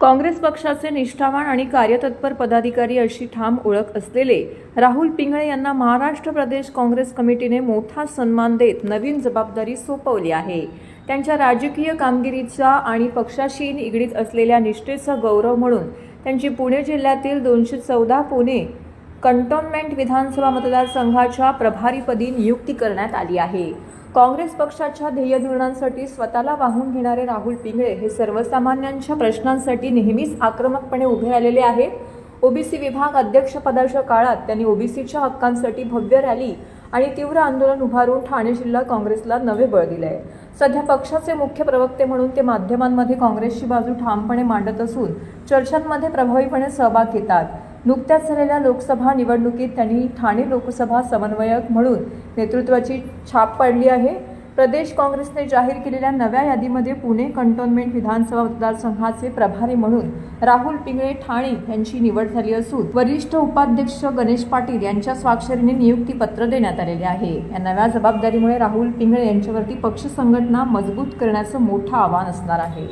काँग्रेस पक्षाचे निष्ठावान आणि कार्यतत्पर पदाधिकारी अशी ठाम ओळख असलेले राहुल पिंगळे यांना महाराष्ट्र प्रदेश काँग्रेस कमिटीने मोठा सन्मान देत नवीन जबाबदारी सोपवली आहे. त्यांच्या राजकीय कामगिरीचा आणि पक्षाशी निगडीत असलेल्या निष्ठेचा गौरव म्हणून त्यांची पुणे जिल्ह्यातील दोनशे चौदा पुणे कंटोनमेंट विधानसभा मतदारसंघाच्या प्रभारीपदी नियुक्ती करण्यात आली आहे. काँग्रेस पक्षाच्या ध्येयधोरणांसाठी स्वतःला वाहून घेणारे राहुल पिंगळे हे सर्वसामान्यांच्या प्रश्नांसाठी नेहमीच आक्रमकपणे उभे राहिलेले आहेत. ओबीसी विभाग अध्यक्षपदाच्या काळात त्यांनी ओबीसीच्या हक्कांसाठी भव्य रॅली आणि तीव्र आंदोलन उभारून ठाणे जिल्हा काँग्रेसला नवे बळ दिले आहे सध्या पक्षाचे मुख्य प्रवक्ते म्हणून ते माध्यमांमध्ये काँग्रेसची बाजू ठामपणे मांडत असून चर्चांमध्ये प्रभावीपणे सहभाग घेतात. नुकत्याच झालेल्या लोकसभा निवडणुकीत त्यांनी ठाणे लोकसभा समन्वयक म्हणून नेतृत्वाची छाप पाडली आहे. प्रदेश काँग्रेसने जाहीर केलेल्या नव्या यादीमध्ये पुणे कंटोन्मेंट विधानसभा मतदारसंघाचे प्रभारी म्हणून राहुल पिंगळे ठाणे यांची निवड झाली असून वरिष्ठ उपाध्यक्ष गणेश पाटील यांच्या स्वाक्षरीने नियुक्ती पत्र देण्यात आलेले आहे. या नव्या जबाबदारीमुळे राहुल पिंगळे यांच्यावरती पक्ष संघटना मजबूत करण्याचं मोठं आव्हान असणार आहे.